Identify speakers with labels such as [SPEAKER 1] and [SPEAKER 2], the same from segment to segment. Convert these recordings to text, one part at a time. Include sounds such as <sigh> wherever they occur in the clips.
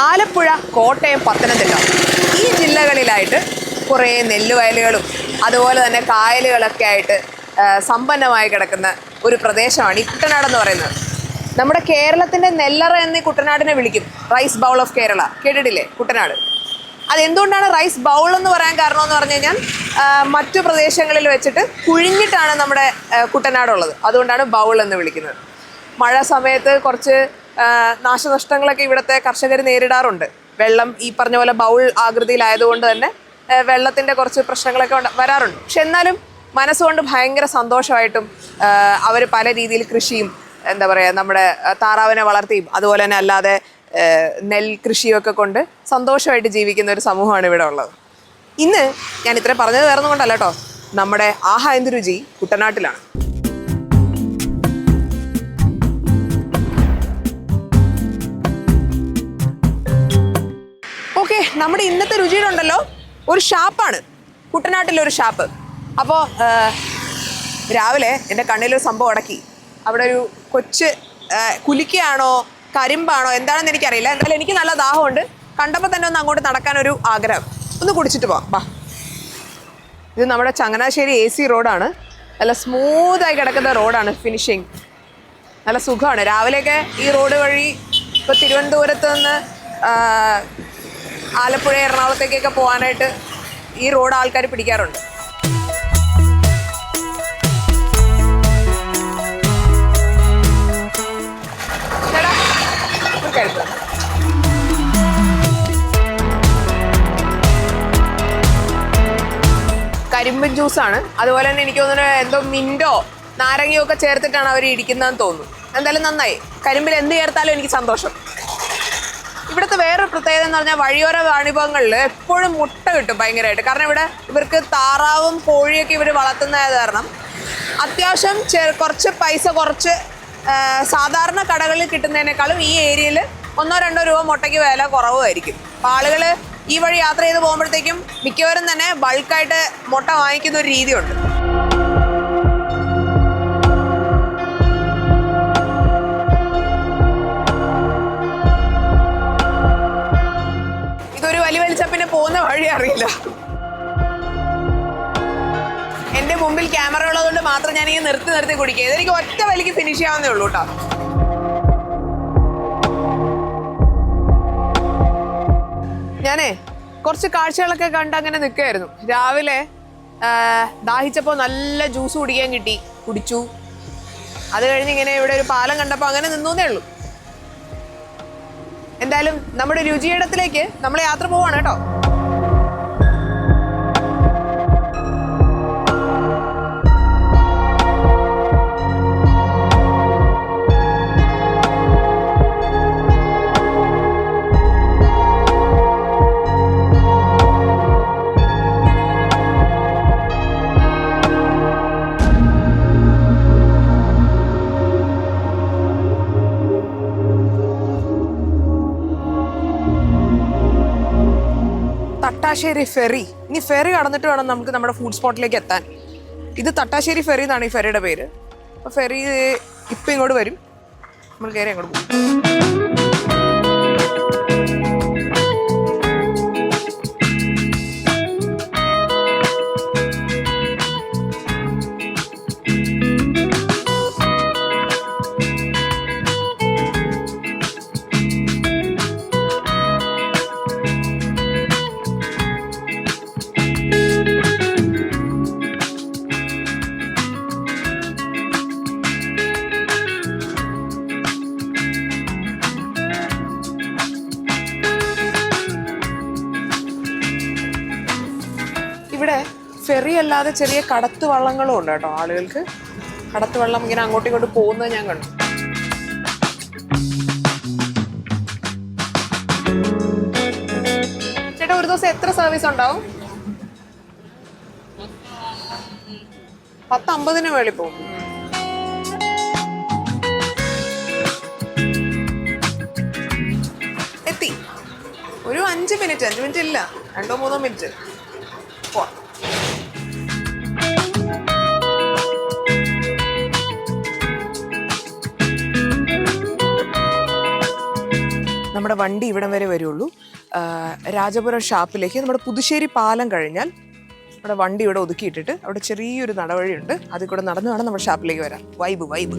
[SPEAKER 1] ആലപ്പുഴ കോട്ടയം പത്തനംതിട്ട. ഈ ജില്ലകളിലായിട്ട് കുറേ നെല്ലുവയലുകളും അതുപോലെ തന്നെ കായലുകളൊക്കെ ആയിട്ട് സമ്പന്നമായി കിടക്കുന്ന ഒരു പ്രദേശമാണ് ഈ കുട്ടനാട് എന്ന് പറയുന്നത്. നമ്മുടെ കേരളത്തിന്റെ നെല്ലറ എന്ന് കുട്ടനാടിനെ വിളിക്കും റൈസ് ബൗൾ ഓഫ് കേരള. കേട്ടിട്ടില്ലേ? കുട്ടനാട്. അതെന്തുകൊണ്ടാണ് റൈസ് ബൗൾ എന്ന് പറയാൻ കാരണം എന്ന് പറഞ്ഞു കഴിഞ്ഞാൽ മറ്റു പ്രദേശങ്ങളിൽ വെച്ചിട്ട് കുഴിഞ്ഞിട്ടാണ് നമ്മുടെ കുട്ടനാടുള്ളത്. അതുകൊണ്ടാണ് ബൗൾ എന്ന് വിളിക്കുന്നത്. മഴ സമയത്ത് കുറച്ച് നാശനഷ്ടങ്ങളൊക്കെ ഇവിടുത്തെ കർഷകർ നേരിടാറുണ്ട്. വെള്ളം ഈ പറഞ്ഞ പോലെ ബൗൾ ആകൃതിയിലായതുകൊണ്ട് തന്നെ വെള്ളത്തിന്റെ കുറച്ച് പ്രശ്നങ്ങളൊക്കെ വരാറുണ്ട്. പക്ഷെ എന്നാലും മനസ്സുകൊണ്ട് ഭയങ്കര സന്തോഷമായിട്ടും അവർ പല രീതിയിൽ കൃഷിയും എന്താ പറയുക നമ്മുടെ താറാവിനെ വളർത്തിയും അതുപോലെ തന്നെ അല്ലാതെ നെൽ കൃഷിയൊക്കെ കൊണ്ട് സന്തോഷമായിട്ട് ജീവിക്കുന്ന ഒരു സമൂഹമാണ് ഇവിടെ ഉള്ളത്. ഇന്ന് ഞാൻ ഇത്രയും പറഞ്ഞത് വേറെ കൊണ്ടല്ല കേട്ടോ. നമ്മുടെ ആഹാ എന്ത് കുട്ടനാട്ടിലാണ്. നമ്മുടെ ഇന്നത്തെ രുചിയുടെ ഉണ്ടല്ലോ ഒരു ഷാപ്പാണ്. കുട്ടനാട്ടിലെ ഒരു ഷാപ്പ്. അപ്പോൾ രാവിലെ എന്റെ കണ്ണിലൊരു സംഭവം അടക്കി. അവിടെ ഒരു കൊച്ച് കുലിക്കയാണോ കരിമ്പാണോ എന്താണെന്ന് എനിക്കറിയില്ല. എന്തായാലും എനിക്ക് നല്ല ദാഹമുണ്ട്. കണ്ടപ്പോൾ തന്നെ ഒന്ന് അങ്ങോട്ട് നടക്കാനൊരു ആഗ്രഹം. ഒന്ന് കുടിച്ചിട്ട് പോവാം. വാ ഇത് നമ്മുടെ ചങ്ങനാശ്ശേരി എ സി റോഡാണ്. നല്ല സ്മൂത്തായി കിടക്കുന്ന റോഡാണ് ഫിനിഷിങ് നല്ല സുഖമാണ്. രാവിലെയൊക്കെ ഈ റോഡ് വഴി ഇപ്പോൾ തിരുവനന്തപുരത്ത് നിന്ന് ആലപ്പുഴ എറണാകുളത്തേക്കൊക്കെ പോകാനായിട്ട് ഈ റോഡ് ആൾക്കാർ പിടിക്കാറുണ്ട്. കരിമ്പൻ ജ്യൂസാണ്. അതുപോലെ തന്നെ എനിക്ക് തോന്നുന്നു എന്തോ മിന്റോ നാരങ്ങയോ ഒക്കെ ചേർത്തിട്ടാണ് അവർ ഇടിക്കുന്നതെന്ന് തോന്നുന്നു. എന്തായാലും നന്നായി. കരിമ്പിൽ എന്ത് ചേർത്താലും എനിക്ക് സന്തോഷം. ഇവിടുത്തെ വേറൊരു പ്രത്യേകത എന്ന് പറഞ്ഞാൽ വഴിയോര വാണിഭങ്ങളിൽ എപ്പോഴും മുട്ട കിട്ടും ഭയങ്കരമായിട്ട്. കാരണം ഇവിടെ ഇവർക്ക് താറാവും കോഴിയൊക്കെ ഇവർ വളർത്തുന്നത് കാരണം. അത്യാവശ്യം കുറച്ച് പൈസ കുറച്ച് സാധാരണ കടകളിൽ കിട്ടുന്നതിനേക്കാളും ഈ ഏരിയയിൽ ഒന്നോ രണ്ടോ രൂപ മുട്ടയ്ക്ക് വില കുറവായിരിക്കും ആളുകൾ ഈ വഴി യാത്ര ചെയ്ത് പോകുമ്പോഴത്തേക്കും മിക്കവരും തന്നെ ബൾക്കായിട്ട് മുട്ട വാങ്ങിക്കുന്ന ഒരു രീതിയുണ്ട്. വഴി അറിയില്ല. എന്റെ മുമ്പിൽ ക്യാമറ ഉള്ളതുകൊണ്ട് മാത്രം ഞാൻ ഈ നിർത്തി നിർത്തി കുടിക്കുക. ഇതെനിക്ക് ഒറ്റ വലിക്ക് ഫിനിഷ് ചെയ്യാവുന്നേ ഉള്ളൂ കേട്ടോ ഞാനേ കുറച്ച് കാഴ്ചകളൊക്കെ കണ്ട് അങ്ങനെ നിൽക്കുകയായിരുന്നു രാവിലെ ദാഹിച്ചപ്പോൾ നല്ല ജ്യൂസ് കുടിക്കാൻ കിട്ടി. കുടിച്ചു. അത് കഴിഞ്ഞ് ഇങ്ങനെ ഇവിടെ ഒരു പാലം കണ്ടപ്പോൾ അങ്ങനെ നിന്നേ ഉള്ളൂ. എന്തായാലും നമ്മുടെ രുചിയിടത്തിലേക്ക് നമ്മൾ യാത്ര പോവാണ് കേട്ടോ. തട്ടാശ്ശേരി ഫെറി. ഇനി ഫെറി കടന്നിട്ട് വേണം നമുക്ക് നമ്മുടെ ഫുഡ് സ്പോട്ടിലേക്ക് എത്താൻ. ഇത് തട്ടാശ്ശേരി ഫെറി എന്നാണ് ഈ ഫെറിയുടെ പേര്. അപ്പോൾ ഫെറി ഇപ്പൊ ഇങ്ങോട്ട് വരും. നമ്മൾ കയറി അങ്ങോട്ട് പോകും ചെറിയ കടത്തു വള്ളങ്ങളും ഉണ്ട് കേട്ടോ ആളുകൾക്ക്. കടത്തു വള്ളം ഇങ്ങനെ അങ്ങോട്ടും ഇങ്ങോട്ടും പോകുന്നത് ഞാൻ കണ്ടു. ചേട്ടാ ഒരു ദിവസം എത്ര സർവീസ് ഉണ്ടാവും? പത്ത് അമ്പതിന് വേളി പോകും. എത്തി. ഒരു അഞ്ച് മിനിറ്റ് അഞ്ച് മിനിറ്റ് ഇല്ല. രണ്ടോ മൂന്നോ മിനിറ്റ് പോവാം. നമ്മുടെ വണ്ടി ഇവിടം വരെ വരുള്ളൂ. രാജപുരം ഷാപ്പിലേക്ക് നമ്മുടെ പുതുശ്ശേരി പാലം കഴിഞ്ഞാൽ നമ്മുടെ വണ്ടി ഇവിടെ ഒതുക്കിയിട്ടിട്ട് അവിടെ ചെറിയൊരു നടവഴിയുണ്ട്. അതിൽ കൂടെ നടന്നു വേണം നമ്മുടെ ഷാപ്പിലേക്ക് വരാം വൈബ് വൈബ്.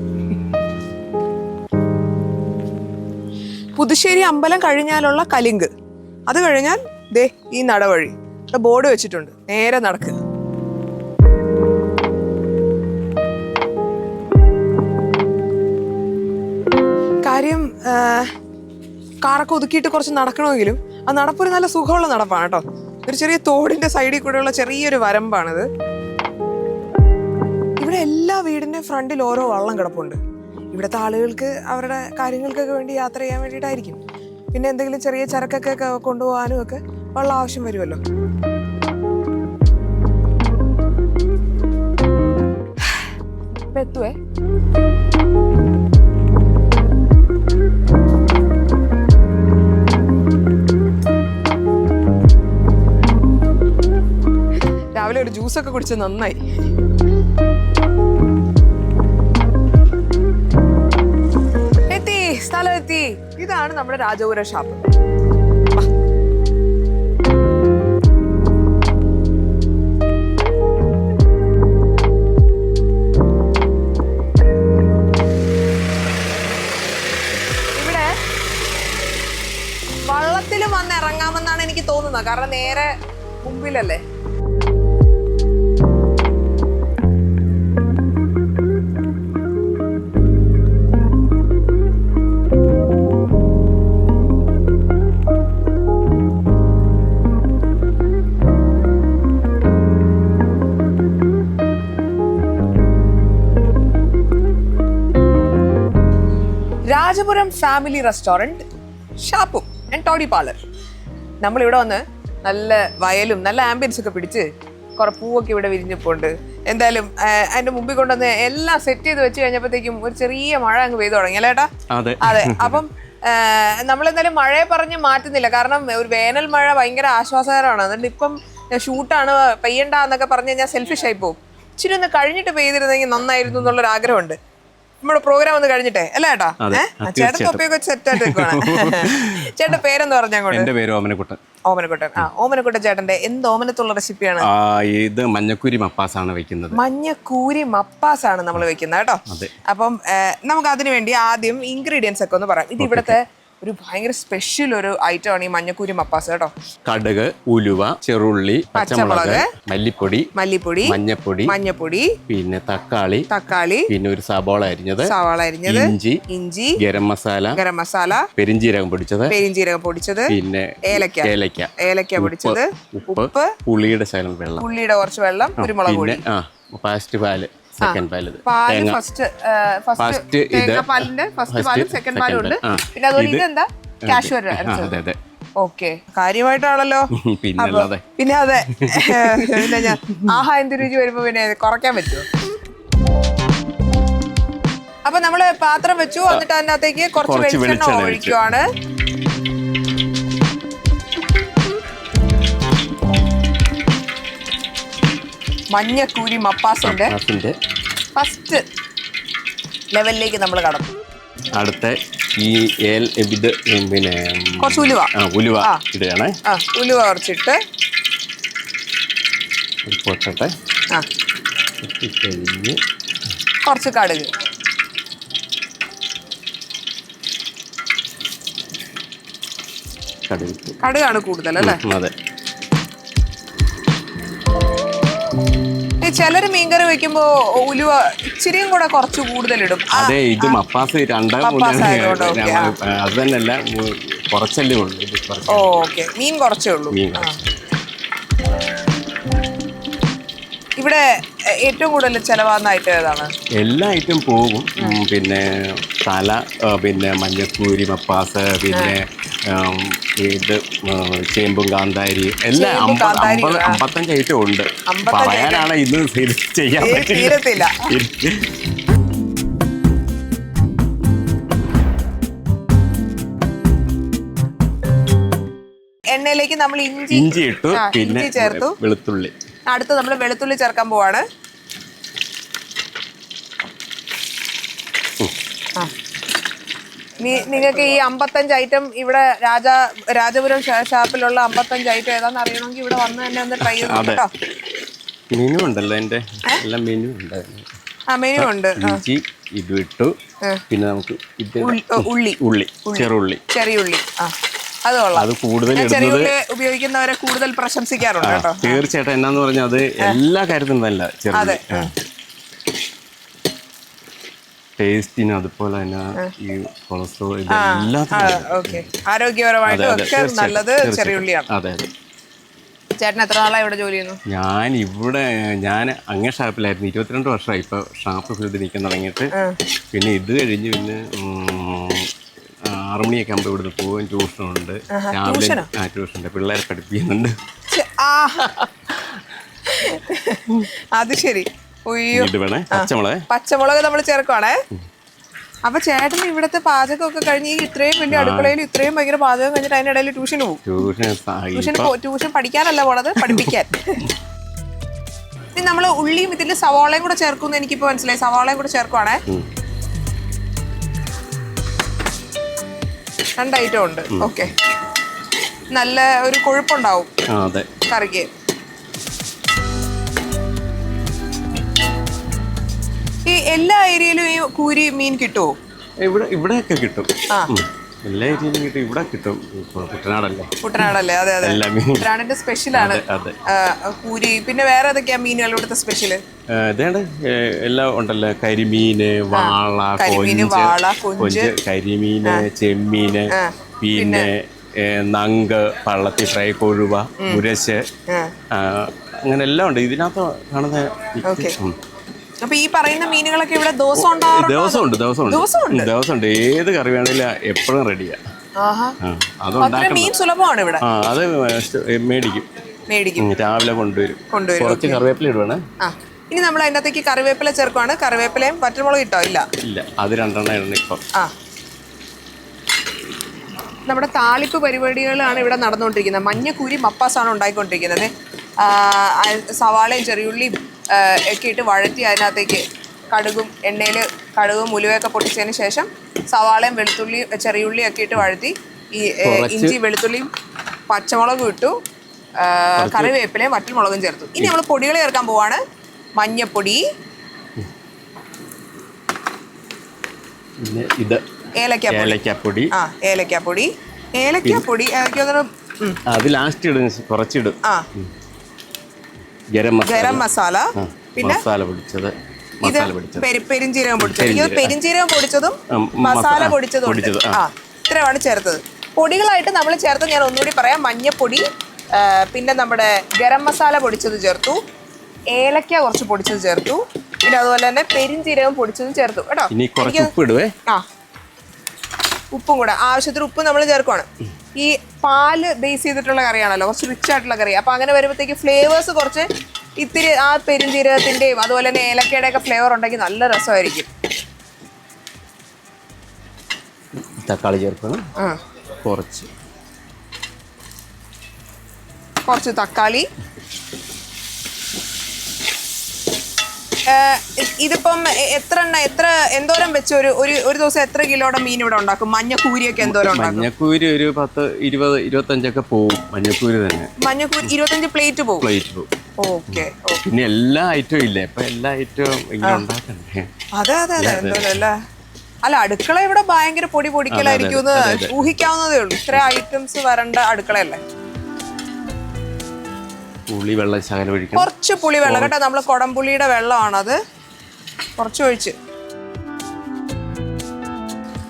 [SPEAKER 1] പുതുശ്ശേരി അമ്പലം കഴിഞ്ഞാലുള്ള കലിങ്ക്. അത് കഴിഞ്ഞാൽ ദേ ഈ നടവഴി. ഇവിടെ ബോർഡ് വെച്ചിട്ടുണ്ട്. നേരെ നടക്കുക കാര്യം കാറൊക്കെ ഒതുക്കിയിട്ട് കുറച്ച് നടക്കണമെങ്കിലും ആ നടപ്പൊരു നല്ല സുഖമുള്ള നടപ്പാണ് കേട്ടോ. ഒരു ചെറിയ തോടിന്റെ സൈഡിൽ കൂടെയുള്ള ചെറിയൊരു വരമ്പാണിത്. ഇവിടെ എല്ലാ വീടിന്റെ ഫ്രണ്ടിൽ ഓരോ വള്ളം കിടപ്പുണ്ട്. ഇവിടുത്തെ ആളുകൾക്ക് അവരുടെ കാര്യങ്ങൾക്കൊക്കെ വേണ്ടി യാത്ര ചെയ്യാൻ വേണ്ടിയിട്ടായിരിക്കും. പിന്നെ എന്തെങ്കിലും ചെറിയ ചരക്കൊക്കെ കൊണ്ടുപോകാനും ഒക്കെ വള്ളം ആവശ്യം വരുമല്ലോ. എത്തുവേ ഒരു ജ്യൂസൊക്കെ കുടിച്ച് നന്നായി. എത്തി സ്ഥലം എത്തി. ഇതാണ് നമ്മുടെ രാജപുര ഷാപ്പ് വാ. ഇവിടെ വള്ളത്തിലും വന്ന് ഇറങ്ങാമെന്നാണ് എനിക്ക് തോന്നുന്നത്. കാരണം നേരെ മുമ്പിലല്ലേ? രാജപുരം ഫാമിലി റെസ്റ്റോറന്റ് ഷാപ്പും ആൻഡ് ടോഡി പാർലർ. നമ്മളിവിടെ വന്ന് നല്ല വയലും നല്ല ആംബിയൻസ് ഒക്കെ പിടിച്ച് കുറേ പൂവൊക്കെ ഇവിടെ വിരിഞ്ഞപ്പോണ്ട് എന്തായാലും അതിന്റെ മുമ്പിൽ കൊണ്ടുവന്ന് എല്ലാം സെറ്റ് ചെയ്ത് വെച്ച് കഴിഞ്ഞപ്പോഴത്തേക്കും ഒരു ചെറിയ മഴ അങ്ങ് പെയ്തു തുടങ്ങി അല്ലേ ഏട്ടാ?
[SPEAKER 2] അതെ.
[SPEAKER 1] അതെ. അപ്പം നമ്മളെന്തായാലും മഴയെ പറഞ്ഞ് മാറ്റുന്നില്ല. കാരണം ഒരു വേനൽ മഴ ഭയങ്കര ആശ്വാസകരമാണ്. അതുകൊണ്ട് ഇപ്പം ഷൂട്ടാണ് പെയ്യണ്ട എന്നൊക്കെ പറഞ്ഞു കഴിഞ്ഞാൽ സെൽഫിഷ് ആയി പോകും ഇച്ചിരി ഒന്ന് കഴിഞ്ഞിട്ട് പെയ്തിരുന്നെങ്കിൽ നന്നായിരുന്നു എന്നുള്ളൊരു ആഗ്രഹമുണ്ട് നമ്മുടെ പ്രോഗ്രാം ഒന്ന് കഴിഞ്ഞിട്ടെ. അല്ലേ
[SPEAKER 2] അതെ,
[SPEAKER 1] ചേട്ടൻ തൊപ്പിയൊക്കെ സെറ്റ് ആയിട്ട് <laughs> ചേട്ടൻ ചേട്ടന്റെ പേരെന്ന് പറഞ്ഞാൽ
[SPEAKER 2] എന്റെ പേര് ഓമനക്കുട്ടൻ.
[SPEAKER 1] ഓമനക്കുട്ടൻ. ആ ഓമനക്കുട്ടൻ ചേട്ടന്റെ എന്ത് ഓമനത്തുള്ള റെസിപ്പിയാണ്
[SPEAKER 2] ഇത് മഞ്ഞക്കുരി മപ്പാസാണ് വെക്കുന്നത്.
[SPEAKER 1] മഞ്ഞക്കൂരി മപ്പാസാണ് മപ്പാസ് ആണ് നമ്മൾ വെക്കുന്നത് കേട്ടോ. അപ്പം നമുക്ക് അതിനു വേണ്ടി ആദ്യം ഇൻഗ്രീഡിയൻസ് ഒക്കെ ഒന്ന് പറയാം. ഇത് ഇവിടുത്തെ ഒരു ഭയങ്കര സ്പെഷ്യൽ ഒരു ഐറ്റം ആണ് ഈ മഞ്ഞക്കൂരി മപ്പാസ് കേട്ടോ.
[SPEAKER 2] കടുക് ഉലുവ ചെറുള്ളി പച്ചമുളക് മല്ലിപ്പൊടി
[SPEAKER 1] മല്ലിപ്പൊടി
[SPEAKER 2] മഞ്ഞപ്പൊടി
[SPEAKER 1] മഞ്ഞപ്പൊടി
[SPEAKER 2] പിന്നെ തക്കാളി
[SPEAKER 1] തക്കാളി
[SPEAKER 2] പിന്നെ ഒരു സവാള അരിഞ്ഞത്
[SPEAKER 1] സവാള അരിഞ്ഞത്
[SPEAKER 2] ഇഞ്ചി
[SPEAKER 1] ഇഞ്ചി
[SPEAKER 2] ഗരം മസാല
[SPEAKER 1] ഗരം മസാല
[SPEAKER 2] പെരിഞ്ചീരകം പൊടിച്ചത്
[SPEAKER 1] പെരിഞ്ചീരകം പൊടിച്ചത്
[SPEAKER 2] പിന്നെ
[SPEAKER 1] ഏലക്ക
[SPEAKER 2] ഏലക്ക.
[SPEAKER 1] ഏലക്ക പൊടിച്ചത്
[SPEAKER 2] ഉപ്പ് പുളിയുടെ ശകലം വെള്ളം.
[SPEAKER 1] പുളിയുടെ കുറച്ച് വെള്ളം കുരുമുളക് പൊടി.
[SPEAKER 2] ആ ഫാസ്റ്റ് പാൽ. സെക്കൻഡ് പാൽ.
[SPEAKER 1] ഫസ്റ്റ് ഫസ്റ്റ് തേങ്ങാപ്പാലിന്റെ ഫസ്റ്റ് പാലും സെക്കൻഡ് പാലും. ഉണ്ട് പിന്നെ അതുപോലെ ഇതെന്താ?
[SPEAKER 2] കാഷ്വൽ അതെ അതെ.
[SPEAKER 1] ഓക്കെ. കാര്യമായിട്ടാണല്ലോ. <laughs>
[SPEAKER 2] പിന്നെ
[SPEAKER 1] അതെ. <laughs> പിന്നെ ഞാൻ ആഹാ എന്ത് രുചി വരുമ്പോ പിന്നെ കുറയ്ക്കാൻ പറ്റുമോ? അപ്പൊ നമ്മൾ പാത്രം വെച്ചു എന്നിട്ട് അതിനകത്തേക്ക് കുറച്ച് വെളിച്ചെണ്ണ ഒഴിക്കുവാണ്. മഞ്ഞക്കൂരി മപ്പാസിന്റെ. ഫസ്റ്റ് ലെവലിലേക്ക് നമ്മൾ കടന്നു.
[SPEAKER 2] അടുത്ത ഈ ഏൽ ഇത് പിന്നെ
[SPEAKER 1] കുറച്ച് ഉലുവ.
[SPEAKER 2] ആ ഉലുവ
[SPEAKER 1] ഇടുകയാണ്
[SPEAKER 2] ഇടുകയാണേ.
[SPEAKER 1] ആ ഉലുവ കുറച്ചിട്ട്.
[SPEAKER 2] പൊട്ടട്ടെ.
[SPEAKER 1] ആ.
[SPEAKER 2] കഴിഞ്ഞ്
[SPEAKER 1] കുറച്ച് കടുക്.
[SPEAKER 2] കടുക്
[SPEAKER 1] കടുകാണ് കൂടുതൽ അല്ലേ?
[SPEAKER 2] അതെ.
[SPEAKER 1] ചിലര് മീൻകറി വെക്കുമ്പോ ഉലുവ ഇച്ചിരിയും കൂടെ കുറച്ച് കൂടുതൽ ഇടും
[SPEAKER 2] അതെ ഇത് മപ്പാസ് രണ്ടാം അത് തന്നെയല്ല കുറച്ചല്ലേ ഉള്ളൂ
[SPEAKER 1] ഓക്കെ. മീൻ കുറച്ചേ ഉള്ളൂ. ഇവിടെ ഏറ്റവും കൂടുതൽ ഐറ്റം ഏതാണ്?
[SPEAKER 2] എല്ലാ ഐറ്റം പോകും. പിന്നെ തല പിന്നെ മഞ്ഞക്കൂരി മപ്പാസ് പിന്നെ ഇത് ഉം, ചേമ്പും കാന്താരി എല്ലാം അമ്പത്. അമ്പത്തഞ്ച് ഐറ്റം ഉണ്ട്. പറയാനാണ് ഇന്ന് ഇത് ചെയ്യാൻ പറ്റില്ല
[SPEAKER 1] എണ്ണയിലേക്ക് നമ്മൾ ഇഞ്ചി
[SPEAKER 2] ഇഞ്ചി ഇട്ടു പിന്നെ
[SPEAKER 1] ചേർത്തു.
[SPEAKER 2] വെളുത്തുള്ളി.
[SPEAKER 1] അടുത്ത് നമ്മൾ വെളുത്തുള്ളി ചേർക്കാൻ പോവാണ്
[SPEAKER 2] ഉം.
[SPEAKER 1] ആ നിങ്ങൾക്ക് ഈ അമ്പത്തഞ്ച് ഐറ്റം ഇവിടെ രാജാ രാജപുരം ഷാപ്പിലുള്ള അമ്പത്തഞ്ച് ഐറ്റം ഏതാന്ന് അറിയണമെങ്കിൽ ഇവിടെ വന്ന് തന്നെ ഒന്ന് ട്രൈ ചെയ്ത് കേട്ടോ
[SPEAKER 2] മെനു ഉണ്ടല്ലോ എന്റെ എല്ലാം മെനു ഉണ്ട്
[SPEAKER 1] ആ മെനു ഉണ്ട്.
[SPEAKER 2] ഇഞ്ചി ഇത് ഇട്ടു. പിന്നെ നമുക്ക്
[SPEAKER 1] ഉള്ളി- ഉള്ളി
[SPEAKER 2] ചെറുള്ളി
[SPEAKER 1] ചെറിയ ഉള്ളി. ആ. അത് കൊള്ളാം.
[SPEAKER 2] അത് കൂടുതൽ
[SPEAKER 1] ഉപയോഗിക്കുന്നവരെ കൂടുതൽ പ്രശംസിക്കാറുണ്ട് കേട്ടോ.
[SPEAKER 2] തീർച്ചയായിട്ടും എന്നാന്ന് പറഞ്ഞാൽ അത് എല്ലാ കാര്യത്തിനും നല്ല ആ. ടേസ്റ്റിനും അതുപോലെ തന്നെ ഈ കൊളസ്ട്രോൾ
[SPEAKER 1] ആരോഗ്യപരമായിട്ടും
[SPEAKER 2] അതെ,
[SPEAKER 1] ഒക്കെ
[SPEAKER 2] തീർച്ചയായിട്ടും,
[SPEAKER 1] നല്ലത്
[SPEAKER 2] തീർച്ചയായിട്ടും. അതെ അതെ.
[SPEAKER 1] ചേട്ടൻ എത്ര നാളായി ഇവിടെ ജോലി ചെയ്യുന്നു?
[SPEAKER 2] ഞാൻ ഇവിടെ ഞാൻ അങ്ങേ ഷാപ്പിലായിരുന്നു. ഇരുപത്തിരണ്ട് വർഷമായി. ഇപ്പൊ ഷാപ്പ് ഫീൽഡ് നിൽക്കാൻ തുടങ്ങിയിട്ട്. പിന്നെ ഇത് കഴിഞ്ഞ് പിന്നെ ആറുമണിയൊക്കെ ആറ് മണിയൊക്കെ ആകുമ്പോൾ ഇവിടുന്ന് പോകും ട്യൂഷനുണ്ട്. രാവിലെ ആ ട്യൂഷനുണ്ട്. പിള്ളേരെ പഠിപ്പിക്കുന്നുണ്ട്.
[SPEAKER 1] അത് ശരി.
[SPEAKER 2] വേണേ. പച്ചമുളക്.
[SPEAKER 1] പച്ചമുളക് നമ്മൾ ചേർക്കുവാണേ. അപ്പൊ ചേട്ടൻ ഇവിടുത്തെ പാചകമൊക്കെ കഴിഞ്ഞ് ഈ ഇത്രയും വലിയ അടുക്കളയിൽ ഇത്രയും ഭയങ്കര പാചകം കഴിഞ്ഞിട്ട് അതിന്റെ ഇടയിൽ ട്യൂഷന് പോകും
[SPEAKER 2] ട്യൂഷൻ
[SPEAKER 1] ട്യൂഷൻ പഠിക്കാനല്ല പോണത് പഠിപ്പിക്കാൻ. ഇനി നമ്മൾ ഉള്ളിയും ഇതിൽ സവാളയും കൂടെ ചേർക്കുമെന്ന് എനിക്കിപ്പോ മനസ്സിലായി. സവാളയും കൂടെ ചേർക്കുവാണേ. രണ്ട് ഐറ്റം ഉണ്ട്. ഓക്കെ നല്ല ഒരു കൊഴുപ്പുണ്ടാവും കറിക്ക്. ഈ എല്ലാ ഏരിയയിലും ഈ കൂരി മീൻ കിട്ടുമോ
[SPEAKER 2] ഇവിടെ ഇവിടെയൊക്കെ കിട്ടും. എല്ലാ ഏരിയയിലും കിട്ടും. ഇവിടെ കിട്ടും. കുട്ടനാടല്ലേ?
[SPEAKER 1] കുട്ടനാടല്ലേ? അതെ അതെ. കുട്ടനാടിന്റെ സ്പെഷ്യലാണ് കൂരി. പിന്നെ വേറെ ഏതൊക്കെയാ മീനുകൾ ഇവിടുത്തെ സ്പെഷ്യൽ
[SPEAKER 2] ഇതേണ്ട എല്ലാം ഉണ്ടല്ലോ. കരിമീന് വാള കൊഞ്ച്.
[SPEAKER 1] കൊഞ്ച്.
[SPEAKER 2] കരിമീന് ചെമ്മീന് പിന്നെ നങ്ക് പള്ളത്തി ഫ്രൈ കൊഴുവ മുരശ്. അങ്ങനെ എല്ലാം ഉണ്ട്. ഇതിനകത്ത് കാണുന്ന.
[SPEAKER 1] അപ്പൊ ഈ പറയുന്ന മീനുകളൊക്കെ ഇവിടെ ദിവസം ഉണ്ടാവാറുണ്ടോ?
[SPEAKER 2] ദിവസമുണ്ട് ദിവസമുണ്ട്.
[SPEAKER 1] ദിവസമുണ്ട്?
[SPEAKER 2] ദിവസം ഉണ്ട് ഏത് കറി വേണേലും എപ്പോഴും റെഡിയാ
[SPEAKER 1] മീൻ സുലഭമാണ് ഇവിടെ?
[SPEAKER 2] അത് മേടിക്കും.
[SPEAKER 1] മേടിക്കും.
[SPEAKER 2] രാവിലെ കൊണ്ടുവരും. കുറച്ച് കറിവേപ്പില ഇടുവാണ്.
[SPEAKER 1] ഇനി നമ്മൾ അതിനകത്തേക്ക് കറിവേപ്പില ചേർക്കുവാണ്. കറിവേപ്പിലയും പച്ചമുളക് ഇട്ടോ? ഇല്ല.
[SPEAKER 2] ഇല്ല അത് രണ്ടെണ്ണം ഇടണം ഇപ്പം.
[SPEAKER 1] ആ. നമ്മുടെ താളിപ്പ് പരിപാടികളാണ് ഇവിടെ നടന്നുകൊണ്ടിരിക്കുന്നത്. മഞ്ഞക്കൂരി മപ്പാസാണ് ഉണ്ടായിക്കൊണ്ടിരിക്കുന്നത്. സവാളയും ചെറിയുള്ളിയും ഒക്കെ ഇട്ട് വഴറ്റി അതിനകത്തേക്ക് കടുകും എണ്ണയിൽ കടുകും ഉലുവയൊക്കെ പൊട്ടിച്ചതിന് ശേഷം സവാളയും വെളുത്തുള്ളിയും ചെറിയുള്ളിയും ഒക്കെ ഇട്ട് വഴറ്റി ഈ ഇഞ്ചി വെളുത്തുള്ളിയും പച്ചമുളകും ഇട്ടു. കറിവേപ്പിലയും വറ്റൽമുളകും ചേർത്തു. ഇനി നമ്മൾ പൊടികൾ ചേർക്കാൻ പോവാണ്. മഞ്ഞപ്പൊടി.
[SPEAKER 2] ഇത്.
[SPEAKER 1] ഏലക്കാപ്പൊടി.
[SPEAKER 2] ഏലക്കാപ്പൊടി.
[SPEAKER 1] ആ ഏലക്കാപ്പൊടി. ഏലക്കാപ്പൊടി എനിക്ക് തോന്നുന്നു
[SPEAKER 2] അത് ലാസ്റ്റ് ഇടും കുറച്ചിടും.
[SPEAKER 1] ആ.
[SPEAKER 2] ഗരം മസാല.
[SPEAKER 1] ഗരം മസാല. പിന്നെ?
[SPEAKER 2] മസാല പൊടിച്ചത്.
[SPEAKER 1] ഇത്
[SPEAKER 2] മസാല പൊടിച്ചത്.
[SPEAKER 1] എനിക്ക് തോന്നുന്നു പൊടിച്ചതും. മസാല
[SPEAKER 2] മസാ-
[SPEAKER 1] പൊടിച്ചതും ആ. ഇത്രയാണ് ചേർത്തത്. പൊടികളായിട്ട് നമ്മൾ ചേർത്ത് ഞാൻ ഒന്നുകൂടി പറയാം. മഞ്ഞപ്പൊടി പിന്നെ നമ്മുടെ ഗരം മസാല പൊടിച്ചത് ചേർത്തു. ഏലക്ക കുറച്ച് പൊടിച്ചത് ചേർത്തു. പിന്നെ അതുപോലെ തന്നെ പെരിഞ്ചീരകം പൊടിച്ചതും ചേർത്തു. കേട്ടോ?
[SPEAKER 2] ഇനി കുറച്ച് ഉപ്പ് ഇടുവേ.
[SPEAKER 1] ആ ഉപ്പും കൂടെ. ആവശ്യത്തിന് ഉപ്പ് നമ്മൾ ചേർക്കുവാണ്. ഈ പാൽ ബേസ് ചെയ്തിട്ടുള്ള കറിയാണല്ലോ കുറച്ച് റിച്ച് ആയിട്ടുള്ള കറി. അപ്പൊ അങ്ങനെ വരുമ്പോഴത്തേക്ക് ഫ്ലേവേഴ്സ് കുറച്ച് ഇത്തിരി ആ പെരുംജീരകത്തിന്റെയും അതുപോലെ തന്നെ ഏലക്കയുടെ ഒക്കെ ഫ്ലേവർ ഉണ്ടെങ്കിൽ നല്ല രസമായിരിക്കും.
[SPEAKER 2] തക്കാളി ചേർക്കണം. കുറച്ച്.
[SPEAKER 1] കുറച്ച് തക്കാളി. ഇതിപ്പം എത്ര എണ്ണ എത്ര എന്തോരം വെച്ച് ഒരു ഒരു ഒരു ദിവസം എത്ര കിലോയുടെ മീൻ ഇവിടെ ഉണ്ടാക്കും? മഞ്ഞക്കൂരിയൊക്കെ എന്തോരം ഉണ്ടാക്കും?
[SPEAKER 2] മഞ്ഞക്കൂരി ഒരു പത്ത് ഇരുപത് ഇരുപത്തഞ്ചൊക്കെ പോകും മഞ്ഞക്കൂരി തന്നെ.
[SPEAKER 1] മഞ്ഞക്കൂരി ഇരുപത്തഞ്ച് പ്ലേറ്റ് പോകും
[SPEAKER 2] പ്ലേറ്റ്
[SPEAKER 1] ഓക്കെ
[SPEAKER 2] പിന്നെ എല്ലാ ഐറ്റവും ഇല്ലേ? ഇപ്പൊ എല്ലാ ഐറ്റവും ഇങ്ങനെ ഉണ്ടാക്കണ്ടേ?
[SPEAKER 1] അതെ അതെ അതെ. എന്തോന്നല്ല അല്ല? അടുക്കള ഇവിടെ ഭയങ്കര പൊടി പൊടിക്കലായിരിക്കും എന്ന് ഊഹിക്കാവുന്നതേ ഉള്ളൂ. ഇത്ര ഐറ്റംസ് വരേണ്ട അടുക്കളയല്ലേ?
[SPEAKER 2] പുളി വെള്ളം ശകലം ഒഴിക്കണം
[SPEAKER 1] കുറച്ച് പുളി വെള്ളം. കേട്ടോ നമ്മൾ കുടംപുളിയുടെ വെള്ളമാണത്. കുറച്ച് ഒഴിച്ച്.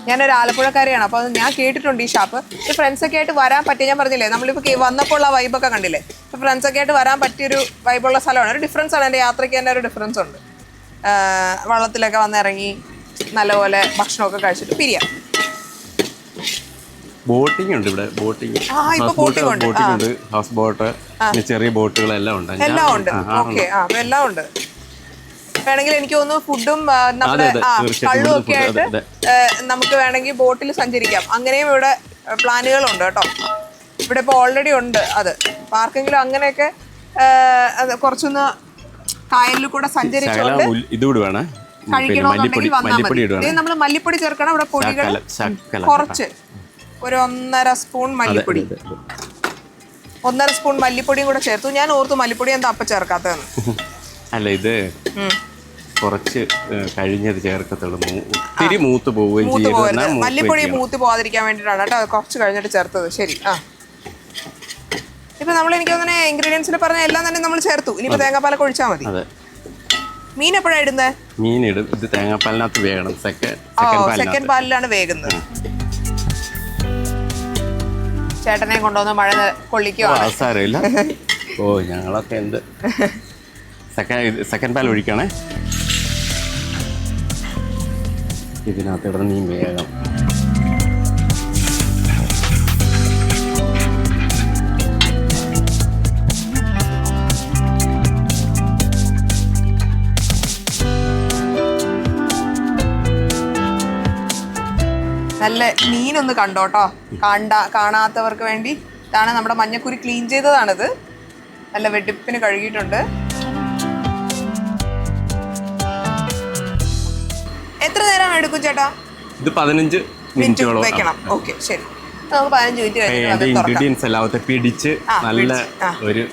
[SPEAKER 1] ഞാനൊരു ആലപ്പുഴക്കാരിയാണ് അപ്പോൾ ഞാൻ കേട്ടിട്ടുണ്ട് ഈ ഷാപ്പ്. ഈ ഫ്രണ്ട്സൊക്കെ ആയിട്ട് വരാൻ പറ്റിയ ഞാൻ പറഞ്ഞില്ലേ നമ്മളിപ്പോൾ വന്നപ്പോൾ ആ വൈബൊക്കെ കണ്ടില്ലേ? ഫ്രണ്ട്സ് ഫ്രണ്ട്സൊക്കെ ആയിട്ട് വരാൻ പറ്റിയൊരു വൈബുള്ള സ്ഥലമാണ്. ഒരു ഡിഫറൻസ് ആണ് എന്റെ യാത്രയ്ക്ക് തന്നെ ഒരു ഡിഫറൻസ് ഉണ്ട്. വള്ളത്തിലൊക്കെ വന്നിറങ്ങി നല്ലപോലെ ഭക്ഷണമൊക്കെ കഴിച്ചിട്ട് പിരിയാം.
[SPEAKER 2] ബോട്ടിംഗ് ഉണ്ട് ഇവിടെ ബോട്ടിംഗ്.
[SPEAKER 1] ഇപ്പൊ boating ഉണ്ട്.
[SPEAKER 2] ബോട്ടിംഗ് ഉണ്ട്. ഹൗസ് ബോട്ട് ചെറിയ ചെറിയ ബോട്ടുകളെല്ലാം ഉണ്ട്.
[SPEAKER 1] എല്ലാം ഉണ്ട്. ഓക്കെ എല്ലാം ഉണ്ട്. വേണമെങ്കിൽ എനിക്ക് തോന്നുന്നു ഫുഡും നമ്മുടെ. കള്ളും ഒക്കെ ആയിട്ട് നമുക്ക് വേണമെങ്കിൽ ബോട്ടിൽ സഞ്ചരിക്കാം. അങ്ങനെയും ഇവിടെ പ്ലാനുകളുണ്ട് കേട്ടോ. ഇവിടെ ഇപ്പോൾ ഓൾറെഡി ഉണ്ട് അത്. ആർക്കെങ്കിലും അങ്ങനെയൊക്കെ കുറച്ചൊന്ന് കായലിൽ കൂടെ സഞ്ചരിച്ചുകൊണ്ട് കഴിക്കണമെന്നുണ്ടെങ്കിൽ വന്നാൽ മതി. നമ്മൾ മല്ലിപ്പൊടി ചേർക്കണം ഇവിടെ പൊടികൾ കുറച്ച്. ഒരു ഒന്നര സ്പൂൺ മല്ലിപ്പൊടി. ഒന്നര സ്പൂൺ മല്ലിപ്പൊടിയും കൂടെ ചേർത്തു. ഞാൻ ഓർത്തു മല്ലിപ്പൊടി എന്താ അപ്പ ചേർക്കാത്തതെന്ന്.
[SPEAKER 2] അല്ല ഇത് കുറച്ച് കഴിഞ്ഞത് ചേർക്കത്തുള്ളൂ. മൂ- ഒത്തിരി മൂത്ത് പോവുകയും
[SPEAKER 1] മൂത്ത് മല്ലിപ്പൊടി. മൂത്ത് പോകാതിരിക്കാൻ വേണ്ടിയിട്ടാണ് കേട്ടോ. കുറച്ച് കഴിഞ്ഞിട്ട് ചേർത്തത്. ശരി. ആ. ഇപ്പൊ നമ്മൾ എനിക്ക് അങ്ങനെ ഇൻഗ്രീഡിയൻസിൽ പറഞ്ഞ എല്ലാം തന്നെ നമ്മൾ ചേർത്തു. ഇനിയിപ്പോ തേങ്ങാപ്പാലൊക്കെ ഒഴിച്ചാൽ മതി. മീൻ എപ്പോഴാണ് ഇടുന്നത്
[SPEAKER 2] മീൻ ഇടും. ഇത് തേങ്ങാപ്പാലിനകത്ത് വേണം സെക്കൻഡ് സെക്കൻഡ്
[SPEAKER 1] സെക്കൻഡ് പാലിലാണ് വേകുന്നത്. ചേട്ടനെ കൊണ്ടുവന്ന് മഴ കൊള്ളിക്കുവാണ്.
[SPEAKER 2] അവസാരമില്ല ഓ ഞങ്ങളൊക്കെ എന്ത് സെക്കൻഡ് സെക്കൻഡ് പാൽ ഒഴിക്കണേ. ഇതിനകത്ത് ഇടുന്ന നീ വേഗം
[SPEAKER 1] നല്ല മീനൊന്ന് കണ്ടോട്ടോ. കണ്ട കാണാത്തവർക്ക് വേണ്ടി ഇതാണ് നമ്മുടെ മഞ്ഞക്കുരി ക്ലീൻ ചെയ്തതാണിത്. നല്ല വെടിപ്പിന് കഴുകിയിട്ടുണ്ട്. എത്ര നേരം എടുക്കും ചേട്ടാ?
[SPEAKER 2] ഇത് പതിനഞ്ച്
[SPEAKER 1] മിനിറ്റ്
[SPEAKER 2] മിനിറ്റോളം
[SPEAKER 1] വെക്കണം. ഓക്കെ ശരി. നമുക്ക് പതിനഞ്ച് മിനിറ്റ്
[SPEAKER 2] ഇൻഗ്രീഡിയൻസ് എല്ലാവത്തെ പിടിച്ച് നല്ല. ഒരു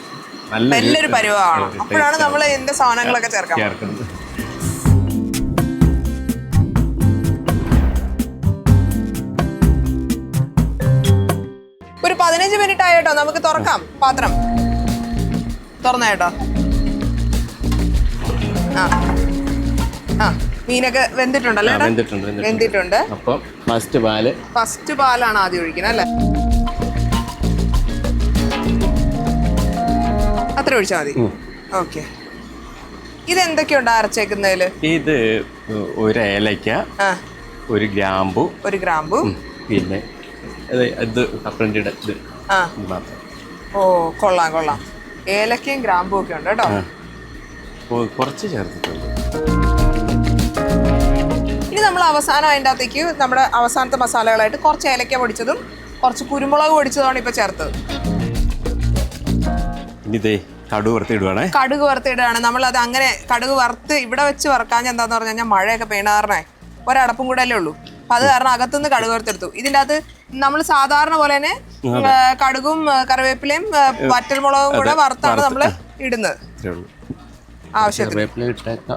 [SPEAKER 1] നല്ലൊരു പരുവമാണ് അപ്പോഴാണ് നമ്മൾ എന്റെ സാധനങ്ങളൊക്കെ ചേർക്കാം പതിനഞ്ച് മിനിറ്റ് ആയിട്ടോ നമുക്ക് തുറക്കാം. പാത്രം. തുറന്നായിട്ടോ ആ. ആ. മീനൊക്കെ വെന്തിട്ടുണ്ടല്ലോ?
[SPEAKER 2] വെന്തിട്ടുണ്ട്, വെന്തിട്ടുണ്ട്. അപ്പം ഫസ്റ്റ് പാൽ.
[SPEAKER 1] ഫസ്റ്റ് പാലാണ് ആദ്യം ഒഴിക്കുന്നത് അല്ലേ? അത്ര ഒഴിച്ചാൽ മതി. ഓക്കെ. ഇതെന്തൊക്കെയുണ്ട് അരച്ചേക്കുന്നതിൽ?
[SPEAKER 2] ഇത് ഒരു ഏലയ്ക്ക ഒരു ഗ്രാമ്പു
[SPEAKER 1] ഒരു ഗ്രാമ്പു.
[SPEAKER 2] പിന്നെ ഇത് ഇത് ഇത്.
[SPEAKER 1] ആ. ഓ കൊള്ളാം കൊള്ളാം. ഏലക്കയും ഗ്രാമ്പും ഒക്കെ ഉണ്ട് കേട്ടോ.
[SPEAKER 2] കുറച്ച് ചേർത്തിട്ടുണ്ട്.
[SPEAKER 1] ഇനി നമ്മൾ അവസാനം അതിന്റെ അകത്തേക്ക് നമ്മുടെ അവസാനത്തെ മസാലകളായിട്ട് കുറച്ച് ഏലക്ക പൊടിച്ചതും കുറച്ച് കുരുമുളക് പൊടിച്ചതുമാണ് ഇപ്പൊ ചേർത്തത്.
[SPEAKER 2] ഇനി വറുത്തിടുകയാണ് വറുത്തിടുവാണേ
[SPEAKER 1] കടുക് വറുത്തിടുകയാണ്. നമ്മൾ അത് അങ്ങനെ കടുക് വറുത്ത് ഇവിടെ വെച്ച് വറുക്കാൻ എന്താന്ന് പറഞ്ഞു കഴിഞ്ഞാൽ മഴയൊക്കെ പെയ്യണ കാരണേ ഒരടപ്പും കൂടെ അല്ലേ ഉള്ളൂ. അപ്പൊ അത് കാരണം അകത്തുനിന്ന് കടുക് വറുത്തെടുത്തു. ഇതിന്റെ അകത്ത് നമ്മൾ സാധാരണ പോലെ തന്നെ കടുകും കറിവേപ്പിലയും വറ്റൽമുളകും കൂടെ വറുത്താണ് നമ്മൾ ഇടുന്നത്.
[SPEAKER 2] ആവശ്യത്തിൽ
[SPEAKER 1] ആവശ്യത്തിന്.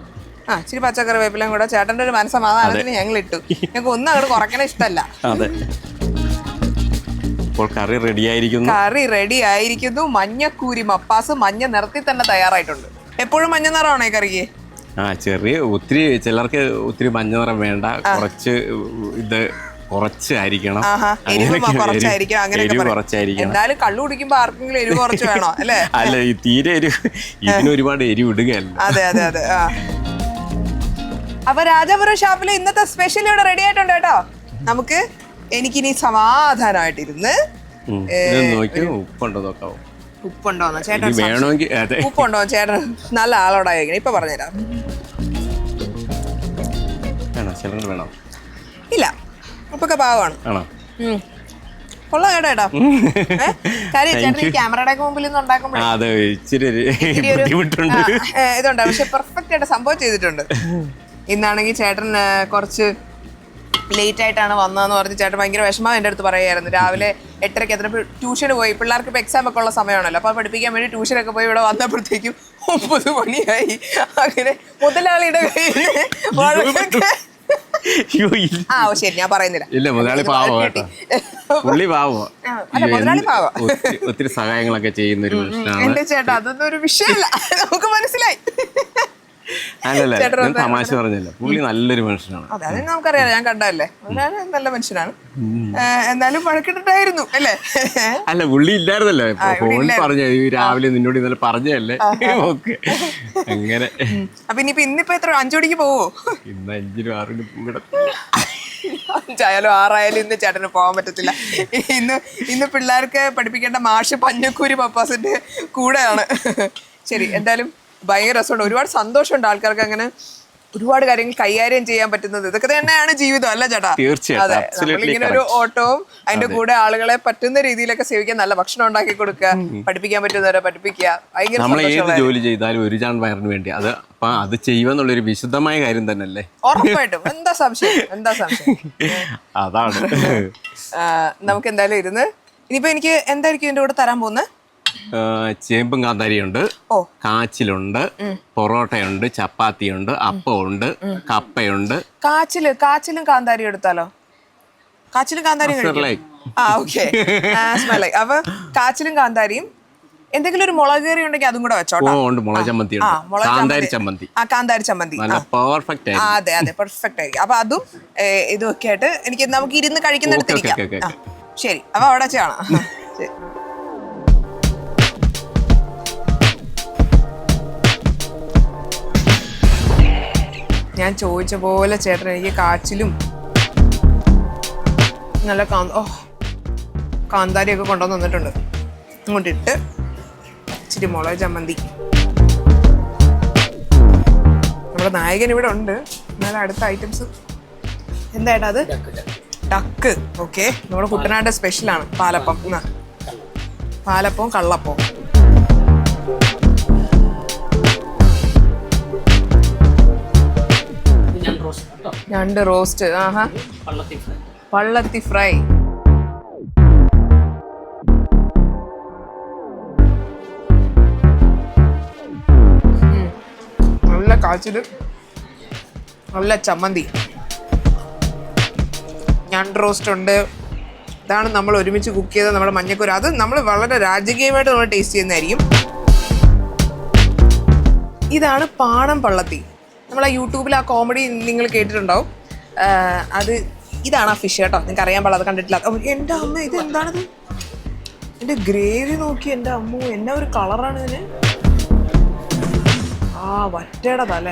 [SPEAKER 1] ആ ഇച്ചിരി പച്ചക്കറിവേപ്പിലയും കൂടെ ചേട്ടന്റെ ഒരു മനസ്സമാധാനത്തിന് ഞങ്ങൾ ഇട്ടു ഞങ്ങൾക്ക് ഒന്നും അങ്ങോട്ട് കുറയ്ക്കണ ഇഷ്ടമല്ല
[SPEAKER 2] അതെ. ഇപ്പോൾ കറി റെഡിയായിരിക്കുന്നു
[SPEAKER 1] കറി റെഡി ആയിരിക്കുന്നു. മഞ്ഞക്കൂരി മപ്പാസ് മഞ്ഞ നിറത്തിൽ തന്നെ തയ്യാറായിട്ടുണ്ട്. എപ്പോഴും മഞ്ഞ നിറമാണോ ഈ കറിക്ക്?
[SPEAKER 2] ആ ചെറിയ ഒത്തിരി ചിലർക്ക് ഒത്തിരി മഞ്ഞ നിറം വേണ്ട. കുറച്ച് ഇത് കുറച്ചായിരിക്കണം.
[SPEAKER 1] കുറച്ചായിരിക്കും.
[SPEAKER 2] കുറച്ചായിരിക്കണം.
[SPEAKER 1] എന്തായാലും കള്ളു കുടിക്കുമ്പോ ആർക്കെങ്കിലും എരിവ് കുറച്ച് വേണോ അല്ലേ? <laughs>
[SPEAKER 2] അല്ല ഈ തീരെ എരിവ് ഇതിന് ഒരുപാട് എരിവ് ഇടുകയല്ല.
[SPEAKER 1] അതെ അതെ അതെ ആ. അപ്പൊ രാജാപുരം ഷാപ്പിലെ ഇന്നത്തെ സ്പെഷ്യൽ ഇവിടെ റെഡി ആയിട്ടുണ്ട് കേട്ടോ. നമുക്ക് എനിക്കിനി സമാധാനമായിട്ടിരുന്ന്
[SPEAKER 2] നോക്കി ഉപ്പുണ്ടോ നോക്കാവോ?
[SPEAKER 1] ഉപ്പുണ്ടോന്ന്? ചേട്ടൻ
[SPEAKER 2] ഇനി വേണമെങ്കിൽ അതെ.
[SPEAKER 1] ഉപ്പുണ്ടോ ചേട്ടൻ നല്ല ആളോടായിരിക്കണം. ഇപ്പൊ പറഞ്ഞുതരാം.
[SPEAKER 2] വേണോ? ചിലർ വേണം?
[SPEAKER 1] ഇല്ല. ഉപ്പൊക്കെ പാവമാണ്
[SPEAKER 2] ആണോ?
[SPEAKER 1] ഉം. കൊള്ളാം കേട്ടോ ഏട്ടാ ഏ? കാര്യം ചേട്ടൻ ഈ ക്യാമറയുടെ മുമ്പിൽ നിന്ന് ഉണ്ടാക്കുമ്പോൾ
[SPEAKER 2] ആ അതെ ഇച്ചിരി ഒരു
[SPEAKER 1] ഇത്തിരി ഒരു
[SPEAKER 2] ബുദ്ധിമുട്ടുണ്ട്.
[SPEAKER 1] ആ, ഏ, ഇതുണ്ട്. പക്ഷെ പെർഫെക്റ്റ് ആയിട്ട് സംഭവം ചെയ്തിട്ടുണ്ട്. ഇന്നാണെങ്കിൽ ചേട്ടൻ ഏ, കുറച്ച് ലേറ്റ് ആയിട്ടാണ് വന്നതെന്ന് പറഞ്ഞ് ചേട്ടൻ ഭയങ്കര വിഷമം എന്റെ അടുത്ത് പറയുമായിരുന്നു രാവിലെ എട്ടരയ്ക്ക് എത്ര ട്യൂഷന് പോയി. പിള്ളേർക്ക് ഇപ്പോൾ എക്സാം ഒക്കെ ഉള്ള സമയമാണല്ലോ. അപ്പോൾ പഠിപ്പിക്കാൻ വേണ്ടി ട്യൂഷനൊക്കെ പോയി ഇവിടെ വന്നപ്പോഴത്തേക്കും ഒമ്പത് മണിയായി. അങ്ങനെ മുതലാളിയുടെ കയ്യിൽ വഴക്കൊക്കെ ആ ശരി ഞാൻ പറയുന്നില്ല.
[SPEAKER 2] ഇല്ല മുതലാളി പാവോ കേട്ടോ. പുള്ളി പാവോ. ഒത്തിരി സഹായങ്ങളൊക്കെ ചെയ്യുന്ന ഒരു
[SPEAKER 1] എന്റെ ചേട്ടാ അതൊന്നും ഒരു വിഷയമല്ല. നമുക്ക് മനസ്സിലായി.
[SPEAKER 2] അല്ലല്ല ഞാൻ തമാശ പറഞ്ഞല്ലോ. പുള്ളി നല്ലൊരു മനുഷ്യനാണ്.
[SPEAKER 1] അതെ നമുക്കറിയാം ഞാൻ കണ്ടതല്ലേ? അവനാണ് നല്ല മനുഷ്യനാണ്. എന്നാലും വഴക്കിട്ടിട്ടായിരുന്നു അല്ലേ?
[SPEAKER 2] അല്ല പുള്ളി ഇല്ലായിരുന്നല്ലോ.
[SPEAKER 1] ഫോൺ
[SPEAKER 2] പറഞ്ഞു രാവിലെ നിന്നോട് ഇന്നലെ പറഞ്ഞതല്ലേ? ഓക്കെ. അങ്ങനെ.
[SPEAKER 1] അപ്പൊ ഇനിയിപ്പോ ഇന്നിപ്പോ എത്ര? അഞ്ചു മണിക്ക് പോവോ?
[SPEAKER 2] ഇന്ന് അഞ്ചിനും ആറിനും
[SPEAKER 1] അഞ്ചായാലും ആറായാലും ഇന്ന് ചേട്ടന് പോകാൻ പറ്റത്തില്ല. ഇന്ന് ഇന്ന് പിള്ളേർക്ക് പഠിപ്പിക്കേണ്ട മാഷ് പഞ്ഞക്കൂരി പപ്പാസിന്റെ കൂടെയാണ്. ശരി എന്തായാലും ഭയങ്കര രസമുണ്ട്. ഒരുപാട് സന്തോഷമുണ്ട് ആൾക്കാർക്ക് അങ്ങനെ ഒരുപാട് കാര്യങ്ങൾ കൈകാര്യം ചെയ്യാൻ പറ്റുന്നത്. ഇതൊക്കെ തന്നെയാണ് ജീവിതം അല്ല ചേട്ടാ? അതെ. നമ്മളിങ്ങനെ ഒരു ഓട്ടവും അതിന്റെ കൂടെ ആളുകളെ പറ്റുന്ന രീതിയിലൊക്കെ സേവിക്കാൻ നല്ല ഭക്ഷണം ഉണ്ടാക്കി കൊടുക്കുക പഠിപ്പിക്കാൻ പറ്റുന്നവരെ പഠിപ്പിക്കുക. ഭയങ്കര
[SPEAKER 2] ഏത് ജോലി ചെയ്താലും ഒരു ചാൺ വയറിന് വേണ്ടി. അത് അപ്പൊ അത് ചെയ്യുമെന്നുള്ളൊരു വിശുദ്ധമായ കാര്യം തന്നെയല്ലേ?
[SPEAKER 1] ഉറപ്പായിട്ടും. എന്താ സംശയം? എന്താ സംശയം?
[SPEAKER 2] അതാണ്.
[SPEAKER 1] നമുക്ക് എന്തായാലും ഇരുന്ന്. ഇനിയിപ്പോ എനിക്ക് എന്തായിരിക്കും എന്റെ കൂടെ തരാൻ പോകുന്നത്?
[SPEAKER 2] ചേമ്പും കാന്താരിയുണ്ട്. കാച്ചിലുണ്ട്. പൊറോട്ടയുണ്ട് ചപ്പാത്തിയുണ്ട് അപ്പമുണ്ട് കപ്പയുണ്ട്.
[SPEAKER 1] കാച്ചിൽ കാച്ചിലും കാന്താരിയും എടുത്താലോ? കാച്ചിലും കാന്താരിയും. ആ ഓക്കെ അപ്പൊ കാച്ചിലും കാന്താരിയും എന്തെങ്കിലും ഒരു മുളക് കറി ഉണ്ടെങ്കിൽ അതും കൂടെ വെച്ചോട്ടോ
[SPEAKER 2] മുളക് ചമ്മന്തി കാന്താരി ചമ്മന്തി.
[SPEAKER 1] ആ കാന്താരി ചമ്മന്തി.
[SPEAKER 2] പെർഫെക്റ്റ്
[SPEAKER 1] അതെ അതെ. പെർഫെക്റ്റ് ആയിരിക്കും. അപ്പൊ അതും ഏ, ഒക്കെ ആയിട്ട് എനിക്ക് നമുക്ക് ഇരുന്ന്
[SPEAKER 2] കഴിക്കുന്നിടത്തിരിക്കാം
[SPEAKER 1] ശരി. അപ്പൊ അവിടെ ശരി. ഞാൻ ചോദിച്ച പോലെ ചേട്ടൻ എനിക്ക് കാച്ചിലും നല്ല കാന്ത ഓ കാന്താരിയൊക്കെ കൊണ്ടുവന്ന് തന്നിട്ടുണ്ട്. ഇങ്ങോട്ടിട്ട് ഇച്ചിരി മുളക് ചമ്മന്തി. നമ്മുടെ നായകൻ ഇവിടെ ഉണ്ട്. എന്നാലും അടുത്ത ഐറ്റംസ് എന്തായിട്ടാ അത്? ഡക്ക് ഓക്കെ നമ്മുടെ കുട്ടനാട് സ്പെഷ്യലാണ് പാലപ്പം. എന്നാ പാലപ്പവും കള്ളപ്പവും.
[SPEAKER 3] ഞാൻ റോസ്റ്റ്.
[SPEAKER 1] രണ്ട് റോസ്റ്റ് ആഹാ.
[SPEAKER 3] പള്ളത്തി ഫ്രൈ.
[SPEAKER 1] നല്ല കാച്ചിൽ നല്ല ചമ്മന്തി. ഞണ്ട് റോസ്റ്റ് ഉണ്ട്. ഇതാണ് നമ്മൾ ഒരുമിച്ച് കുക്ക് ചെയ്ത നമ്മുടെ മഞ്ഞക്കൂര. അത് നമ്മൾ വളരെ രാജകീയമായിട്ട് നമ്മൾ ടേസ്റ്റ് ചെയ്യുന്നതായിരിക്കും. ഇതാണ് പാണം പള്ളത്തി. നമ്മൾ ആ യൂട്യൂബിൽ ആ കോമഡി നിങ്ങൾ കേട്ടിട്ടുണ്ടാവും. അത് ഇതാണ് ആ ഫിഷ് കേട്ടോ. നിങ്ങൾക്ക് അറിയാൻ പാടില്ല അത് കണ്ടിട്ടില്ല. എന്റെ അമ്മ ഇത് എന്താണത്? എന്റെ ഗ്രേവി നോക്കി എന്റെ അമ്മു എന്നാ ഒരു കളറാണ് ഇതിന്? ആ വറ്റയുടെ തല.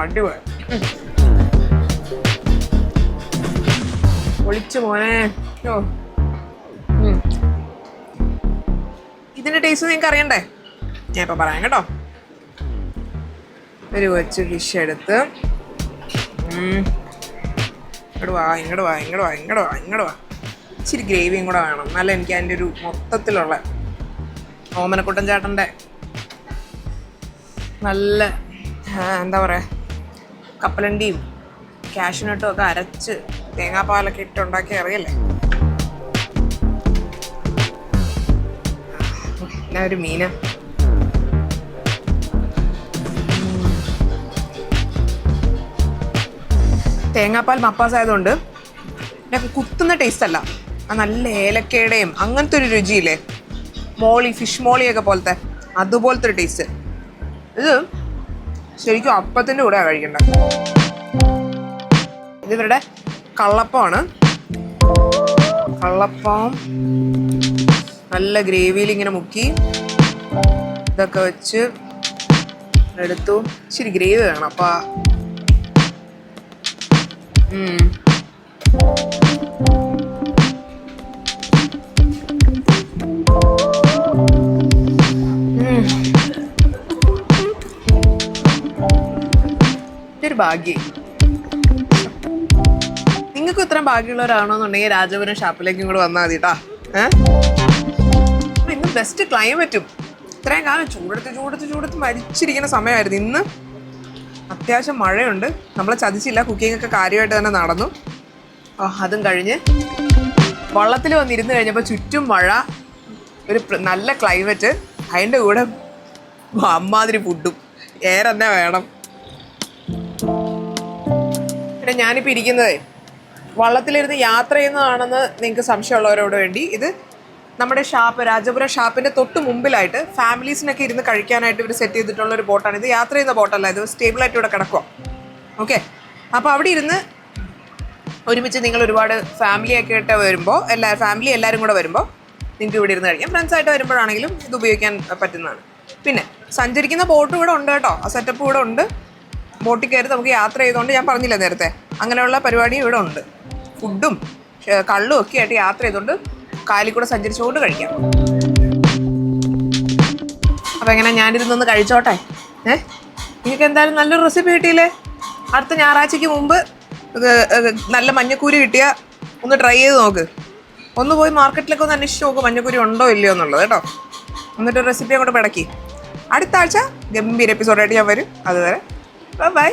[SPEAKER 1] അടിപൊളി. ഒളിച്ചു മോനെ. ഓ. ഇതിന്റെ ടേസ്റ്റ് നിങ്ങൾക്ക് അറിയണ്ടേ? ഞാൻ ഇപ്പൊ പറയാം കേട്ടോ. ഒരു കൊച്ചു ഫിഷ് എടുത്ത്. ഇങ്ങോട്ട് വാ ഇങ്ങോട്ട് വാ ഇങ്ങോട്ട് വാ ഇങ്ങോട്ട് വാ ഇങ്ങോട്ട് വാ. ഇച്ചിരി ഗ്രേവിയും കൂടെ വേണം. നല്ല എനിക്ക് അതിന്റെ ഒരു മൊത്തത്തിലുള്ള ഓമനക്കുട്ടൻ ചേട്ടന്റെ നല്ല എന്താ പറയുക കപ്പലണ്ടിയും കാഷ്യൂനട്ടും ഒക്കെ അരച്ച് തേങ്ങാപ്പാലൊക്കെ ഇട്ടുണ്ടാക്കി അറിയല്ലേ എന്നാ ഒരു മീന. തേങ്ങാപ്പാൽ മപ്പാസ് ആയതുകൊണ്ട് പിന്നെ കുത്തുന്ന ടേസ്റ്റ് അല്ല ആ നല്ല ഏലക്കയുടെയും അങ്ങനത്തെ ഒരു രുചിയില്ലേ? മോളി ഫിഷ് മോളിയൊക്കെ പോലത്തെ അതുപോലത്തെ ഒരു ടേസ്റ്റ്. ഇത് ശരിക്കും അപ്പത്തിന്റെ കൂടെ കഴിക്കണ്ട ഇതിവരുടെ കള്ളപ്പമാണ്. കള്ളപ്പം. നല്ല ഗ്രേവിയിൽ ഇങ്ങനെ മുക്കി ഇതൊക്കെ വെച്ച് എടുത്തു. ഇച്ചിരി ഗ്രേവി വേണം അപ്പൊ. നിങ്ങൾക്ക് ഇത്രയും ഭാഗ്യമുള്ളവരാണോന്നുണ്ടെങ്കിൽ രാജപുരം ഷാപ്പിലേക്കും കൂടെ വന്നാൽ മതി കേട്ടാ ഏഹ് ഇന്ന് ബെസ്റ്റ് ക്ലൈമറ്റും ഇത്രയും കാലം ചൂടെടുത്ത് ചൂടെടുത്ത് ചൂടെടുത്ത് മരിച്ചിരിക്കുന്ന സമയമായിരുന്നു. ഇന്ന് അത്യാവശ്യം മഴയുണ്ട്. നമ്മളെ ചതിച്ചില്ല കുക്കിംഗ് ഒക്കെ കാര്യമായിട്ട് തന്നെ നടന്നു. അതും കഴിഞ്ഞ് വള്ളത്തിൽ വന്നിരുന്ന് കഴിഞ്ഞപ്പോൾ ചുറ്റും മഴ ഒരു നല്ല ക്ലൈമറ്റ് അതിന്റെ കൂടെ അമ്മാതിരി ഫുഡും ഏറെ തന്നെ വേണം. പിന്നെ ഞാനിപ്പോൾ ഇരിക്കുന്നതേ വള്ളത്തിലിരുന്ന് യാത്ര ചെയ്യുന്നതാണെന്ന് നിങ്ങൾക്ക് സംശയമുള്ളവരോട് വേണ്ടി ഇത് നമ്മുടെ ഷാപ്പ് രാജപുര ഷാപ്പിന്റെ തൊട്ട് മുമ്പിലായിട്ട് ഫാമിലീസിനൊക്കെ ഇരുന്ന് കഴിക്കാനായിട്ട് ഇവർ സെറ്റ് ചെയ്തിട്ടുള്ള ഒരു ബോട്ടാണ്. ഇത് യാത്ര ചെയ്യുന്ന ബോട്ടല്ല ഇത് സ്റ്റേബിൾ ആയിട്ട് ഇവിടെ കിടക്കുക ഓക്കെ അപ്പോൾ അവിടെ ഇരുന്ന് ഒരുമിച്ച് നിങ്ങൾ ഒരുപാട് ഫാമിലി ഒക്കെ ആയിട്ട് വരുമ്പോൾ എല്ലാ ഫാമിലി എല്ലാവരും കൂടെ വരുമ്പോൾ നിങ്ങൾക്ക് ഇവിടെ ഇരുന്ന് കഴിക്കാം. ഫ്രണ്ട്സ് ആയിട്ട് വരുമ്പോഴാണെങ്കിലും ഇത് ഉപയോഗിക്കാൻ പറ്റുന്നതാണ്. പിന്നെ സഞ്ചരിക്കുന്ന ബോട്ട് ഇവിടെ ഉണ്ട് കേട്ടോ. ആ സെറ്റപ്പ് ഇവിടെ ഉണ്ട്. ബോട്ടിൽ കയറി നമുക്ക് യാത്ര ചെയ്തുകൊണ്ട് ഞാൻ പറഞ്ഞില്ല നേരത്തെ? അങ്ങനെയുള്ള പരിപാടിയും ഇവിടെ ഉണ്ട്. ഫുഡും കള്ളും ഒക്കെ ആയിട്ട് യാത്ര ചെയ്തുകൊണ്ട് കാലിൽ കൂടെ സഞ്ചരിച്ചുകൊണ്ട് കഴിക്കാം. അപ്പൊ എങ്ങനെ ഞാനിരുന്നൊന്ന് കഴിച്ചോട്ടെ? ഏ? നിങ്ങൾക്ക് എന്തായാലും നല്ലൊരു റെസിപ്പി കിട്ടിയില്ലേ? അടുത്ത ഞായറാഴ്ചയ്ക്ക് മുമ്പ് നല്ല മഞ്ഞക്കൂരി കിട്ടിയ ഒന്ന് ട്രൈ ചെയ്ത് നോക്ക്. ഒന്ന് പോയി മാർക്കറ്റിലൊക്കെ ഒന്ന് അന്വേഷിച്ച് നോക്ക് മഞ്ഞക്കൂരി ഉണ്ടോ ഇല്ലയോ എന്നുള്ളത് കേട്ടോ. എന്നിട്ട് റെസിപ്പി അങ്ങോട്ട് പിടക്കി. അടുത്ത ആഴ്ച ഗംഭീര എപ്പിസോഡായിട്ട് ഞാൻ വരും. അതുവരെ ബൈ ബൈ